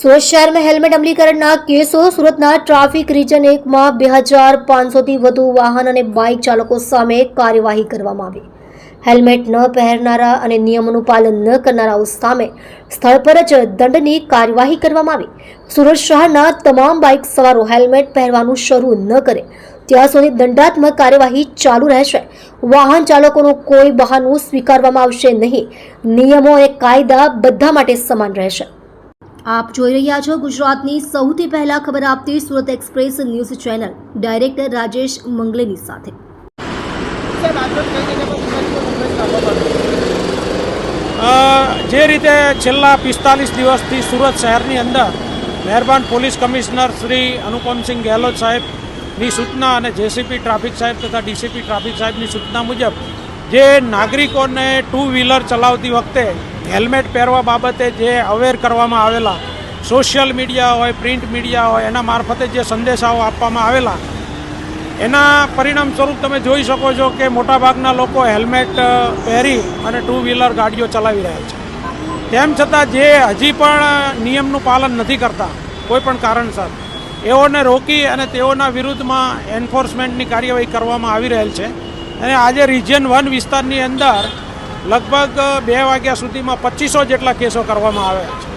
સુરત શહેરમાં હેલ્મેટ અમલીકરણના કેસો. સુરતના ટ્રાફિક રિજન એકમાં બે હજાર પાંચસોથી વધુ વાહન અને બાઇક ચાલકો સામે કાર્યવાહી કરવામાં આવી. હેલ્મેટ ન પહેરનારા અને નિયમોનું પાલન ન કરનારાઓ સામે સ્થળ પર જ દંડની કાર્યવાહી કરવામાં આવી. સુરત શહેરના તમામ બાઇક સવારો હેલ્મેટ પહેરવાનું શરૂ ન કરે. ત્યાં સુધી દંડાત્મક કાર્યવાહી ચાલુ રહેશે. વાહન ચાલકોનું કોઈ બહાનું સ્વીકારવામાં આવશે નહીં. નિયમો અને કાયદા બધા માટે સમાન રહેશે. આપ જોઈ રહ્યા છો ગુજરાતની સૌથી પહેલા ખબર આપતી Surat express news channel. Director Rajesh મંગલેની સાથે. જે રીતે છેલ્લા પિસ્તાલીસ દિવસથી સુરત શહેરની અંદર મહેરબાન પોલીસ કમિશનર શ્રી અનુપમસિંહ ગેહલોત સાહેબની સૂચના અને જેસીપી ટ્રાફિક સાહેબ તથા ડીસીપી ટ્રાફિક સાહેબની સૂચના મુજબ જે નાગરિકોને ટુ વ્હીલર ચલાવતી વખતે હેલ્મેટ પહેરવા બાબતે જે અવેર કરવામાં આવેલા સોશિયલ મીડિયા હોય પ્રિન્ટ મીડિયા હોય, એના મારફતે જે સંદેશાઓ આપવામાં આવેલા, એના પરિણામ સ્વરૂપ તમે જોઈ શકો છો કે મોટાભાગના લોકો હેલ્મેટ પહેરી અને ટુ વ્હીલર ગાડીઓ ચલાવી રહ્યા છે. તેમ છતાં જે હજી પણ નિયમનું પાલન નથી કરતા, કોઈ પણ કારણસર, એઓને રોકી અને તેઓના વિરુદ્ધમાં એન્ફોર્સમેન્ટની કાર્યવાહી કરવામાં આવી રહેલ છે. અને આજે રિજિયન વન વિસ્તારની અંદર લગભગ બે વાગ્યા સુધીમાં પચીસો જેટલા કેસો કરવામાં આવ્યા છે.